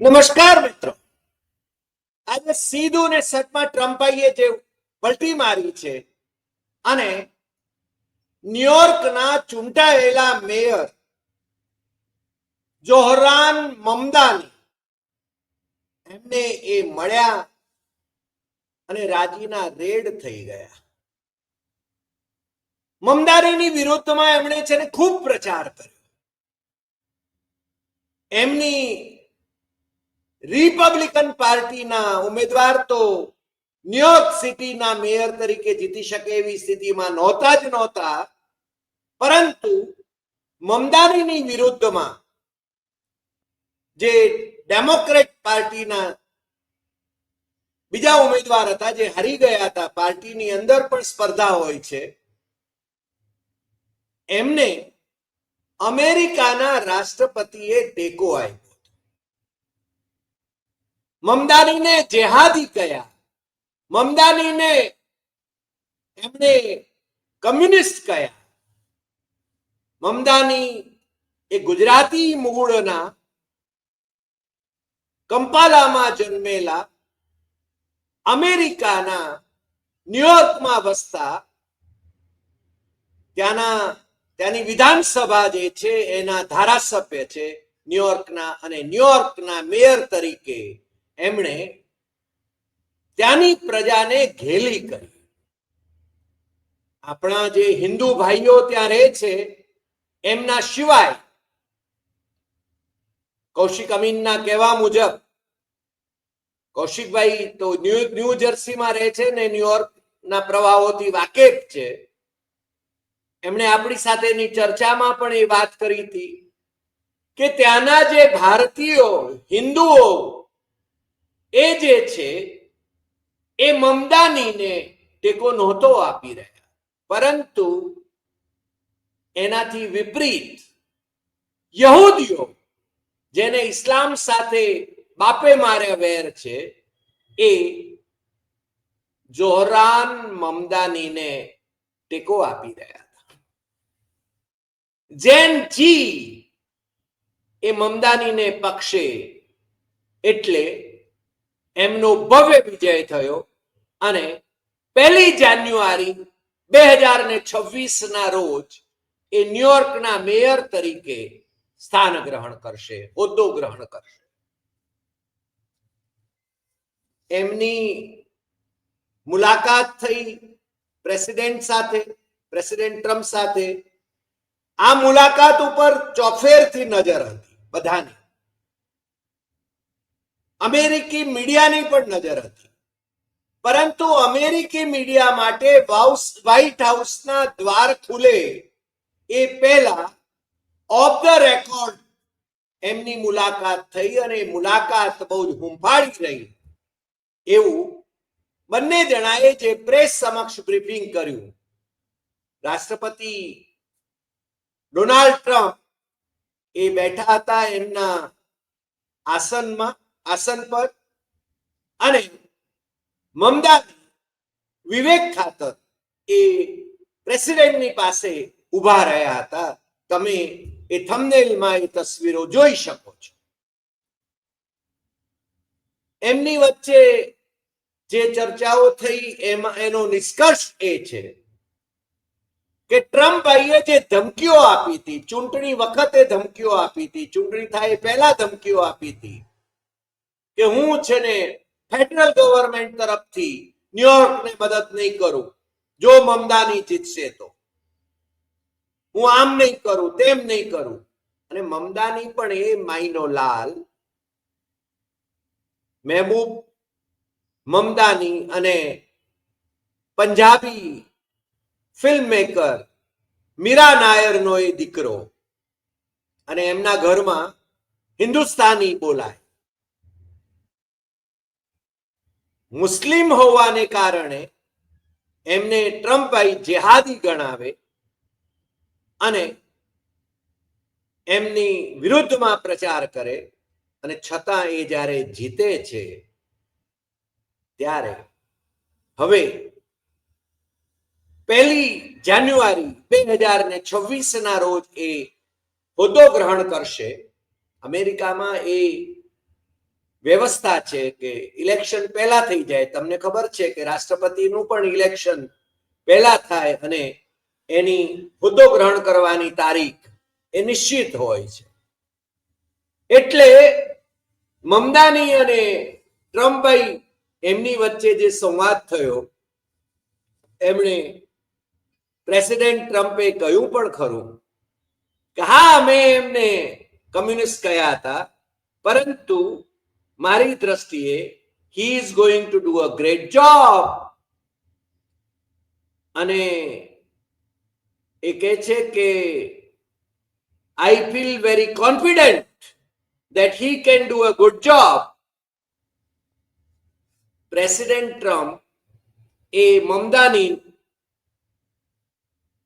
નમસ્કાર મિત્રો. આજે સીધું ને સતમાં ટ્રમ્પાઈએ જે પલટી મારી છે અને ન્યુયોર્કના ચૂંટાયેલા મેયર જોહરાન મમદાની એમને એ મળ્યા અને રાજીના રેડ થઈ ગયા. મમદાનીની વિરુદ્ધમાં એમણે છે ને ખૂબ પ્રચાર કર્યો. એમની રિપબ્લિકન પાર્ટીના ઉમેદવાર તો ન્યુયોર્ક સિટીના મેયર તરીકે જીતી શકે એવી સ્થિતિમાં નહોતા જ નહોતા. પરંતુ મમદાનીની વિરુદ્ધમાં જે ડેમોક્રેટ પાર્ટીના બીજા ઉમેદવાર હતા, જે હારી ગયા હતા, પાર્ટીની અંદર પણ સ્પર્ધા હોય છે, એમને અમેરિકાના રાષ્ટ્રપતિએ ટેકો આપ્યો. મમદાનીને જેહાદી કયા. મમદાનીને એમણે કમ્યુનિસ્ટ કયા. મમદાની એ ગુજરાતી મૂળના કંપાલામાં જન્મેલા અમેરિકાના ન્યુયોર્કમાં વસતા ત્યાંના, ત્યાંની વિધાનસભા જે છે એના ધારાસભ્ય છે ન્યુયોર્કના અને ન્યુયોર્કના મેયર તરીકે એમણે ત્યાંની પ્રજાને ઘેલી કરી. આપણા જે હિન્દુ ભાઈઓ ત્યાં રહે છે, એમના સિવાય કૌશિક અમીનના કહેવા મુજબ, કૌશિકભાઈ તો ન્યૂ જર્સીમાં રહે છે ને ન્યુયોર્કના પ્રવાહોથી વાકેફ છે. એમણે આપણી સાથેની ચર્ચામાં પણ એ વાત કરી હતી કે ત્યાંના જે ભારતીયો, હિન્દુઓ એ જે છે, એ મમદાનીને ટેકો નહોતો આપી રહ્યા. પરંતુ એનાથી વિપરીત યહૂદીઓ, જેને ઇસ્લામ સાથે બાપે મારે વેર છે, એ જોહરાન મમદાનીને ટેકો આપી રહ્યા હતા. જેન જી એ મમદાનીને પક્ષે એટલે એમનો ભવ્ય વિજય થયો અને પહેલી જાન્યુઆરી બે હજાર ને છવ્વીસ ના રોજ એ ન્યુયોર્કના મેયર તરીકે સ્થાન ગ્રહણ કરશે, હોદ્દો ગ્રહણ કરશે. એમની મુલાકાત થઈ પ્રેસિડેન્ટ સાથે, પ્રેસિડેન્ટ ટ્રમ્પ સાથે. આ મુલાકાત ઉપર ચોફેરથી નજર હતી બધાની. અમેરિકી મીડિયાની પણ નજર હતી. પરંતુ અમેરિકી મીડિયા માટે વ્હાઇટ હાઉસના દ્વાર ખુલે એ પહેલા ઓફ ધ રેકોર્ડ એમની મુલાકાત થઈ અને મુલાકાત બહુ જ હુંફાળી રહી. એવું બંને જણાએ જે પ્રેસ સમક્ષ બ્રીફિંગ કર્યું. રાષ્ટ્રપતિ ડોનાલ્ડ ટ્રમ્પ એ બેઠા હતા એમના આસનમાં આસન પર અને મમદા વિવેક ખાતર એ પ્રેસિડેન્ટની પાસે ઊભા રહ્યા હતા. તમે એ થંબનેલમાં એ તસવીરો જોઈ શકો છો. એમની વચ્ચે જે ચર્ચાઓ થઈ એમાં એનો નિષ્કર્ષ એ છે કે ટ્રમ્પ ભાઈએ જે ધમકીઓ આપી હતી, ચૂંટણી વખતે ધમકીઓ આપી હતી, ચૂંટણી થાય પહેલા ધમકીઓ આપી હતી કે હું છે ને ફેડરલ ગવર્મેન્ટ તરફથી ન્યુયોર્કને મદદ નહીં કરું, જો મમદાની જીતશે તો. હું આમ નહીં કરું, તેમ નહીં કરું. અને મમદાની પણ એ માઈનો લાલ, મહેબૂબ મમદાની અને પંજાબી ફિલ્મ મેકર મીરા નાયરનો એ દીકરો. અને એમના ઘરમાં હિન્દુસ્તાની બોલાય. મુસ્લિમ હોવાને કારણે એમને ટ્રમ્પભાઈ જેહાદી ગણાવે અને એમની વિરુદ્ધમાં પ્રચાર કરે અને છતાં એ જ્યારે જીતે છે, ત્યારે હવે પહેલી જાન્યુઆરી બે હજાર ને છવ્વીસ ના રોજ એ હોદ્દો ગ્રહણ કરશે. અમેરિકામાં એ વ્યવસ્થા છે કે ઇલેક્શન પહેલા થઈ જાય. તમને ખબર છે કે રાષ્ટ્રપતિનું પણ ઇલેક્શન પહેલા થાય અને એની હોદ્દો ગ્રહણ કરવાની તારીખ એ નિશ્ચિત હોય છે. એટલે મમદાની અને ટ્રમ્પભાઈ એમની વચ્ચે જે સંવાદ થયો, એમણે પ્રેસિડેન્ટ ટ્રમ્પે કહ્યું પણ ખરું કે હા, મેં એમને કમ્યુનિસ્ટ કહ્યા હતા, પરંતુ મારી દ્રષ્ટિએ he is going to do a great job અને એ કહે છે કે I feel very confident that he can do a good job. President Trump એ મમદાની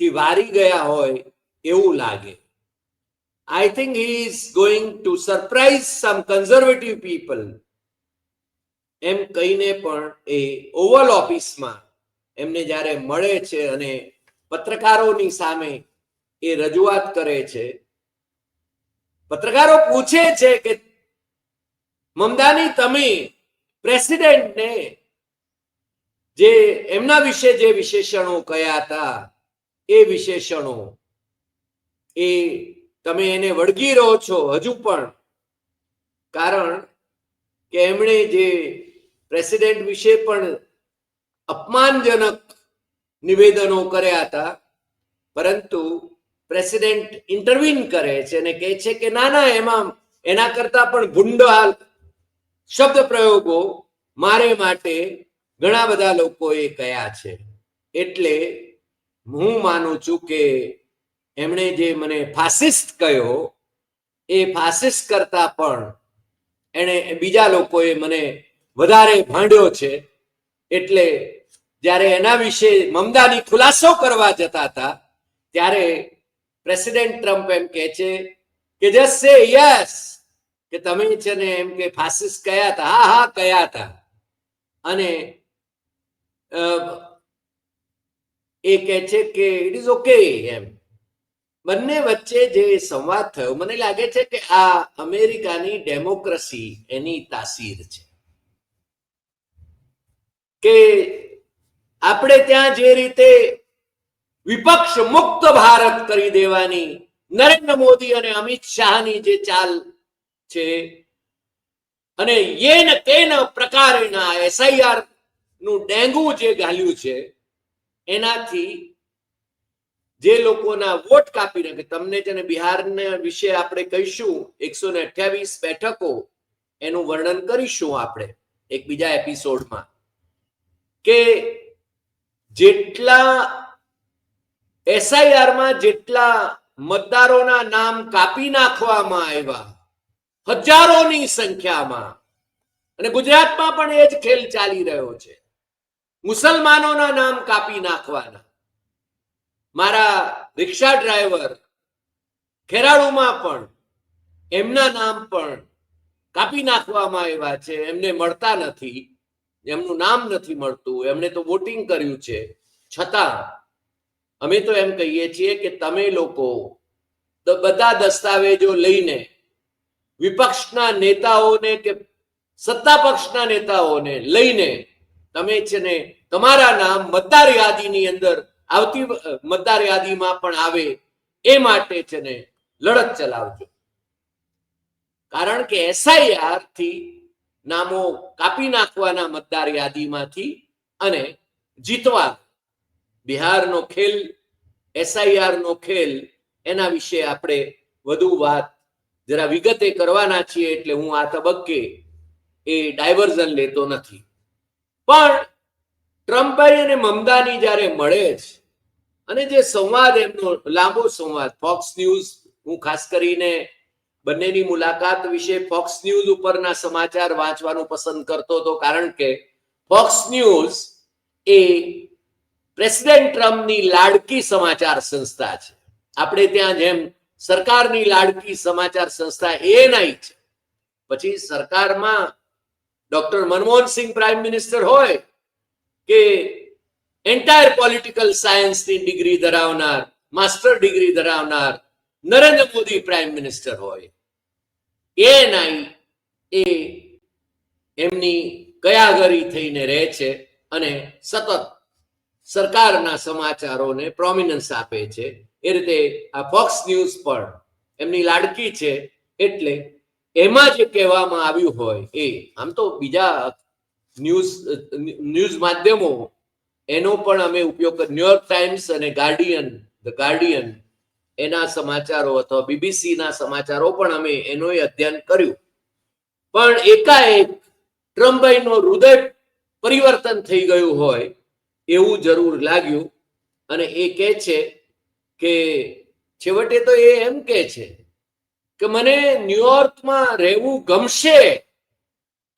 થી વારી ગયા હોય એવું લાગે I think he is going to surprise some conservative people એમ કહીને પણ એ ઓવલ ઓફિસમાં એમને જ્યારે મળે છે અને પત્રકારોની સામે એ રજૂઆત કરે છે, પત્રકારો પૂછે છે કે, મમદાની, તમે પ્રેસિડેન્ટને જે એમના વિશે જે વિશેષણો કયા હતા, એ વિશેષણો, એ તમે એને વળગી રહો છો હજુ પણ. કારણ કે એમણે જે પ્રેસિડેન્ટ વિશે પણ અપમાનજનક નિવેદનો કર્યા હતા, પરંતુ પ્રેસિડેન્ટ ઇન્ટરવીન કરે છે અને કહે છે કે ના ના, એમાં એના કરતા પણ ગુંડાલ શબ્દ પ્રયોગો મારે માટે ઘણા બધા લોકોએ કયા છે. એટલે હું માનું છું કે એમણે જે મને ફાસિસ્ટ કહ્યો, એ ફાસિસ્ટ કરતા પણ એણે બીજા લોકોએ મને વધારે ભાંડ્યો છે. એટલે જ્યારે એના વિશે મમદાની ખુલાસો કરવા જતા હતા, ત્યારે પ્રેસિડેન્ટ ટ્રમ્પ એમ કહે છે કે જસ્ટ સે યસ કે તમે છે ને એમ કે ફાસિસ્ટ કયા હતા? હા હા, કયા હતા? અને એ કહે છે કે ઇટ ઇઝ ઓકે એમ. બંને વચ્ચે જે સંવાદ થયો, મને લાગે છે કે આ અમેરિકાની ડેમોક્રેસી એની તાસીર છે. કે આપણે ત્યાં જે રીતે વિપક્ષ મુક્ત ભારત કરી દેવાની, નરેન્દ્ર મોદી અને અમિત શાહની જે ચાલ છે, અને યેન તેન પ્રકારના એસઆઈઆરનું ડેંગુ જે ગાલ્યું છે, એનાથી જે લોકોના વોટ કાપી નાખે તમને જેને બિહારના વિશે આપણે કહીશું, એકસો ને અઠ્યાવીસ બેઠકો એનું વર્ણન કરીશું આપણે એક બીજા એપિસોડમાં. કે જેટલા એસઆઈઆરમાં જેટલા મતદારોના નામ કાપી નાખવામાં આવ્યા, હજારોની સંખ્યામાં. અને ગુજરાતમાં પણ એ જ ખેલ ચાલી રહ્યો છે. મુસલમાનોના નામ કાપી નાખવાના. મારા રિક્ષા ડ્રાઈવર ખેરાળુમાં પણ, એમના નામ પણ કાપી નાખવામાં આવ્યા છે. એમને મળતા નથી. એમનું નામ નથી મળતું. એમણે તો વોટિંગ કર્યું છે. છતાં અમે તો એમ કહીએ છીએ કે તમે લોકો બધા દસ્તાવેજો લઈને વિપક્ષના નેતાઓને કે સત્તા પક્ષના નેતાઓને લઈને તમે છે ને તમારા નામ મતદાર યાદીની અંદર આવતી મતદાર યાદીમાં પણ આવે એ માટે છે ને લડત ચલાવજો. કારણ કે એસઆઈઆરથી નામો કાપી નાખવાના મતદાર યાદીમાંથી અને જીતવા બિહારનો ખેલ એસઆઈઆર નો ખેલ, એના વિશે આપણે વધુ વાત જરા વિગતે કરવાના છીએ એટલે હું આ તબક્કે એ ડાયવર્ઝન લેતો નથી. પણ ટ્રમ્પભાઈ અને મમદાની જ્યારે મળે છે અને જે સંવાદ એમનો લાંબો સંવાદ ફોક્સ ન્યૂઝ હું ખાસ કરીને બંનેની મુલાકાત વિશે ફોક્સ ન્યૂઝ ઉપરના સમાચાર વાંચવાનું પસંદ કરતો હતો, કારણ કે ફોક્સ ન્યૂઝ એ પ્રેસિડેન્ટ ટ્રમ્પની લાડકી સમાચાર સંસ્થા છે. આપણે ત્યાં જેમ સરકારની લાડકી સમાચાર સંસ્થા એએનઆઈ છે. પછી સરકારમાં doctor Manmohan Singh prime minister હોય કે એન્ટાયર પોલિટિકલ સાયન્સની ડિગ્રી ધરાવનાર માસ્ટર ડિગ્રી ધરાવનાર નરેન્દ્ર મોદી પ્રાઇમ મિનિસ્ટર હોય. એએનઆઈ એ એમની કયાગરી થઈને રહે છે અને સતત સરકારના સમાચારોને પ્રોમિનન્સ આપે છે. એ રીતે આ ફોક્સ ન્યૂઝ પણ એમની લાડકી છે એટલે એમાં જે કહેવામાં આવ્યું હોય એ, આમ તો બીજા ન્યૂઝ ન્યૂઝ માધ્યમો એનો પણ અમે ઉપયોગ કર ન્યુયોર્ક ટાઈમ્સ અને ગાર્ડિયન ધ ગાર્ડિયન એના સમાચારો અથવા બીબીસી ના સમાચારો પણ અમે એનો અધ્યયન કર્યું. પણ એકાએક ટ્રમ્પભાઈનો હૃદય પરિવર્તન થઈ ગયું હોય એવું જરૂર લાગ્યું અને એ કહે છે કે છેવટે તો એ એમ કહે છે કે મને ન્યુયોર્કમાં રહેવું ગમશે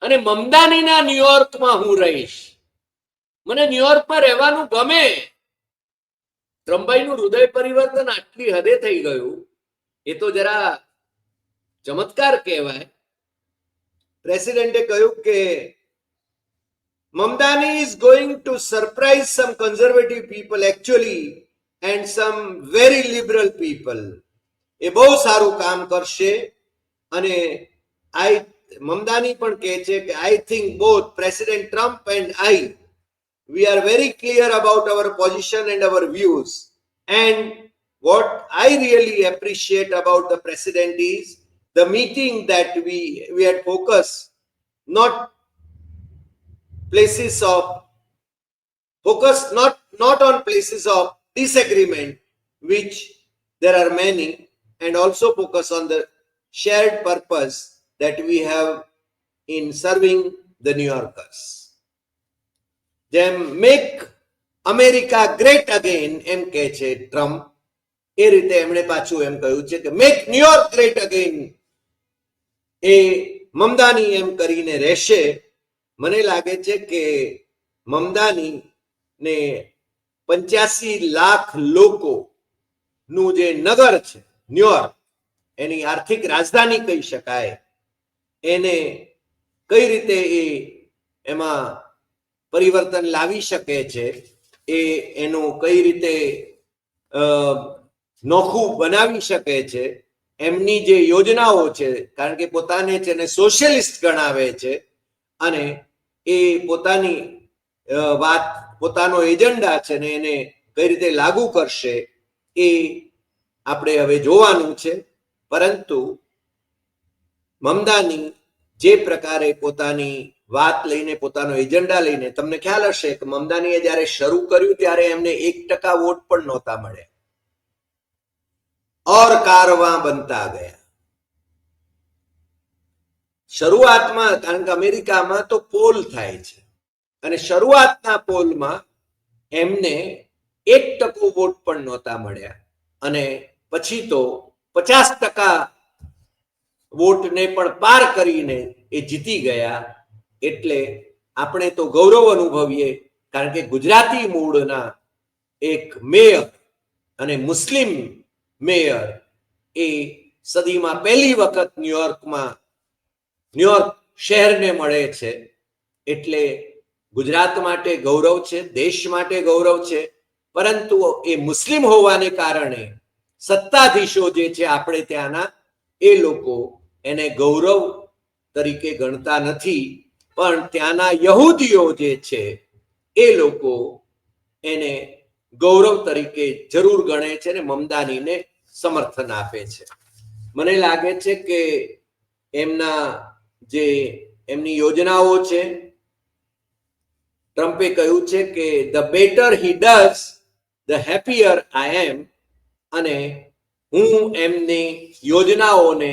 અને મમદાનીના ન્યુયોર્કમાં હું રહીશ. મને ન્યુયોર્કમાં રહેવાનું ગમે. ત્રંબાઈનું હૃદય પરિવર્તન આટલી હદે થઈ ગયું. એ તો જરા ચમત્કાર કહેવાય. પ્રેસિડેન્ટે કહ્યું કે Mamdani is going to surprise some conservative people actually and some very liberal people એ બહુ સારું કામ કરશે અને આઈ મમદાની પણ કહે છે કે I think both president Trump and I we are very clear about our position and our views. And what I really appreciate about the president is the meeting that we, we had focused, not places of focus, not, not on places of disagreement, which there are many, and also focus on the shared purpose that we have in serving the New Yorkers. જેમ make America great again એમ કહે છે Trump એ રીતે એમણે પાછું એમ કહ્યું છે કે make New York great again એ મમદાની એમ કરીને રહેશે. મને લાગે છે કે મમદાની ને પંચ્યાસી લાખ લોકો નું જે નગર છે ન્યુયોર્ક એની આર્થિક રાજધાની કહી શકાય. એને કઈ રીતે એ એમાં પરિવર્તન લાવી શકે છે એ એનું કઈ રીતે નોખું બનાવી શકે છે, એમની જે યોજનાઓ છે, કારણ કે પોતાને છે ને સોશિયલિસ્ટ ગણાવે છે અને એ પોતાની વાત, પોતાનો એજન્ડા છે ને એને કઈ રીતે લાગુ કરશે એ આપણે હવે જોવાનું છે. પરંતુ મમદાની જે પ્રકારે પોતાની વાત લઈને, પોતાનો એજન્ડા લઈને, તમને ખ્યાલ હશે કે મમદાનીએ જ્યારે શરૂ કર્યું ત્યારે એમને એક ટકા વોટ પણ નહોતા મળ્યા. ઓર કારવા બનતા ગયા. શરૂઆતમાં, કારણ કે અમેરિકામાં તો પોલ થાય છે. અને શરૂઆતના પોલમાં એમને એક ટકો વોટ પણ નહોતા મળ્યા. અને પછી તો પચાસ ટકા વોટને પણ પાર કરીને એ જીતી ગયા. એટલે આપણે તો ગૌરવ અનુભવીએ, કારણ કે ગુજરાતી મૂળના એક મેયર અને મુસ્લિમ મેયર એ સદીમાં પહેલી વખત ન્યુયોર્કમાં ન્યુયોર્ક શહેરને મળે છે. એટલે ગુજરાત માટે ગૌરવ છે, દેશ માટે ગૌરવ છે. પરંતુ એ મુસ્લિમ હોવાને કારણે સત્તાધીશો જે છે આપણે ત્યાંના એ લોકો એને ગૌરવ તરીકે ગણતા નથી. પણ ત્યાંના યહૂદીઓ જે છે, એ લોકો એને ગૌરવ તરીકે જરૂર ગણે છે ને મમદાનીને સમર્થન આપે છે. મને લાગે છે કે એમના જે એમની યોજનાઓ છે, ટ્રમ્પે કહ્યું છે કે the better he does the happier I am અને હું એમની યોજનાઓને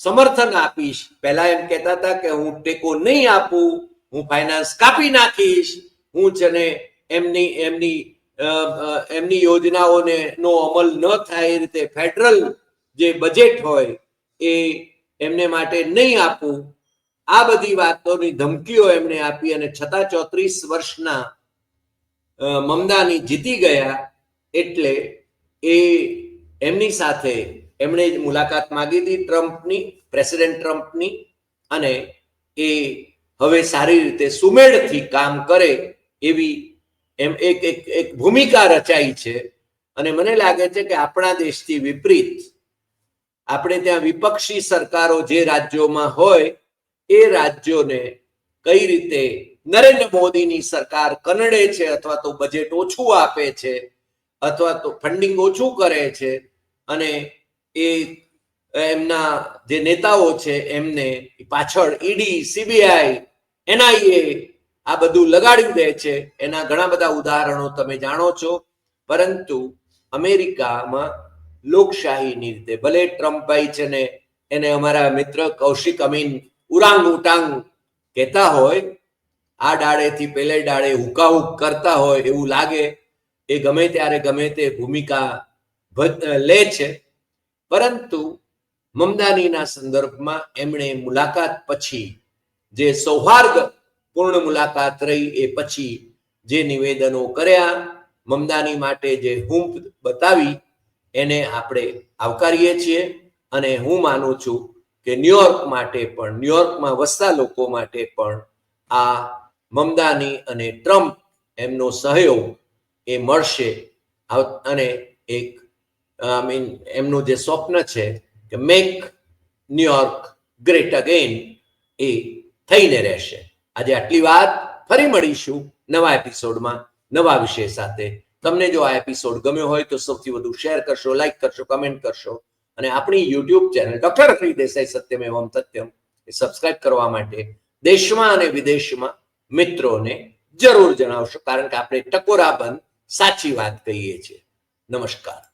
સમર્થન આપીશ. પહેલા એમ કહેતા હતા કે હું ટેકો નહીં આપું, હું ફાઇનાન્સ કાપી નાખીશ, હું છે ને એમની એમની એમની યોજનાઓને નો અમલ ન થાય એ રીતે ફેડરલ જે બજેટ હોય એ એમને માટે નહીં આપવું આ બધી વાતોની ધમકીઓ એમને આપી અને છતાં ચોત્રીસ વર્ષના મમદાની જીતી ગયા એટલે એ એમની સાથે એમણે જ મુલાકાત માંગી હતી ટ્રમ્પની, પ્રેસિડેન્ટ ટ્રમ્પની, અને એ હવે સારી રીતે સુમેળથી કામ કરે એવી એમ એક એક એક ભૂમિકા રચાઈ છે. અને મને લાગે છે કે આપણા દેશથી વિપરીત આપણે ત્યાં વિપક્ષી સરકારો જે રાજ્યોમાં હોય, એ રાજ્યોને કઈ રીતે નરેન્દ્ર મોદીની સરકાર કનડે છે અથવા તો બજેટ ઓછું આપે છે, અથવા તો ફંડિંગ ઓછું કરે છે, અને એ એમના જે નેતાઓ છે, એમને પાછળ ઈડી, સીબીઆઈ, એનઆઈએ આ બધું લગાડી દે છે. એના ઘણા બધા ઉદાહરણો તમે જાણો છો. પરંતુ અમેરિકામાં લોકશાહીની રીતે, ભલે ટ્રમ્પભાઈ છે ને, એને અમારા મિત્ર કૌશિક અમીન ઉરાંગ ઉટાંગ કહેતા હોય, આ ડાળેથી પેલે ડાળે હુકાહુક કરતા હોય એવું લાગે. એ ગમે ત્યારે ગમે તે ભૂમિકા લે છે. પરંતુ મમદાનીના સંદર્ભમાં એમણે મુલાકાત પછી જે સૌહાર્દ પૂર્ણ મુલાકાત રહી એ પછી જે નિવેદનો કર્યા, મમદાની માટે જે હૂંફ બતાવી, એને આપણે આવકારીએ છીએ અને હું માનું છું કે ન્યુયોર્ક માટે પણ ન્યુયોર્કમાં વસતા લોકો માટે પણ આ મમદાની અને ટ્રમ્પ એમનો સહયોગ એ મળશે. અને એક આઈ મીન એમનું જે સ્વપ્ન છે કે make New York great again એ થઈને રહેશે. આજે આટલી વાત ફરી મળીશું નવા એપિસોડમાં, નવા વિષય સાથે. તમને જો આ એપિસોડ ગમ્યો હોય તો સૌથી વધુ શેર કરશો લાઈક કરશો કમેન્ટ કરશો. અને આપણી YouTube channel doctor Akhri Desai Satyam એવમ સત્યમ એ સબસ્ક્રાઇબ કરવા માટે દેશમાં અને વિદેશમાં મિત્રોને જરૂર જણાવશો, કારણ કે આપણે ટકોરા બંધ સાચી વાત કહીએ છીએ. નમસ્કાર.